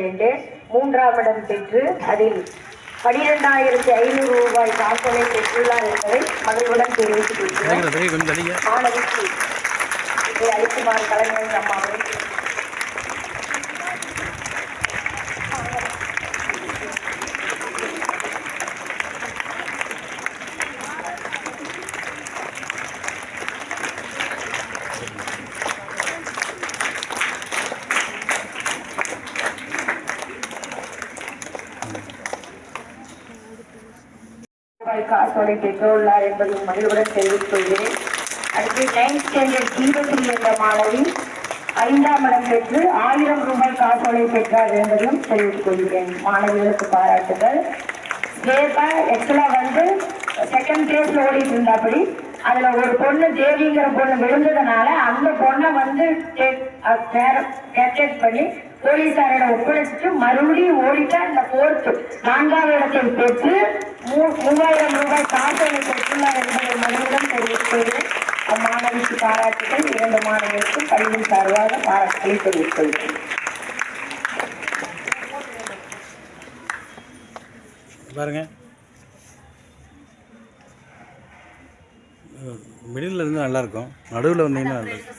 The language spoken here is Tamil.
சேர்ந்து மூன்றாம் இடம் பெற்று அதில் பனிரெண்டாயிரத்தி ஐநூறு ரூபாய் காசோலை பெற்றுள்ளார் என்பதை மகிழ்வுடன் தெரிவித்துக் தள்ளிங்க மாணவிக்கு இதை அளிக்குமாறு தலைமை அம்மாவை ரூபாய் காசோலை பெற்றுள்ளார் என்பதையும் மகிழ்வுடன் தெரிவித்துக் கொள்கிறேன். அடுத்து நைன்த் ஸ்டாண்டர்ட் தீபஸ்ரீ என்ற மாணவி ஐந்தாம் இடம் பெற்று ஆயிரம் ரூபாய் காசோலை பெற்றார் என்பதையும் தெரிவித்துக் கொள்கிறேன். மாணவிகளுக்கு பாராட்டுகள். ஸ்வேதா ஆக்சுவலா வந்து செகண்ட் பிளேஸ்ல ஓடிட்டு இருந்தாப்படி அதுல ஒரு பொண்ணு தேவிங்கிற பொண்ணு விழுந்ததுனால அந்த பொண்ணை வந்து கேப்டேட் பண்ணி போலீசாரோட ஒப்படைச்சிட்டு மறுபடியும் ஓடிட்டு அந்த போர்த்து நான்காவது இடத்தை பெற்று மூவாயிரம் ரூபாய் காசோலை பெற்றுள்ளார் என்பதை மறுபடியும் தெரிவித்துள்ளேன் அம்மாணவிக்கு பாராட்டுகள். இரண்டு மாணவர்களுக்கு கல்வி சார்பாக பாராட்டுகளை தெரிவித்துள்ளேன் பாருங்க. மிடில் இருந்தால் நல்லாயிருக்கும் நடுவில் வந்தீங்கன்னா நல்லா இருக்கும்.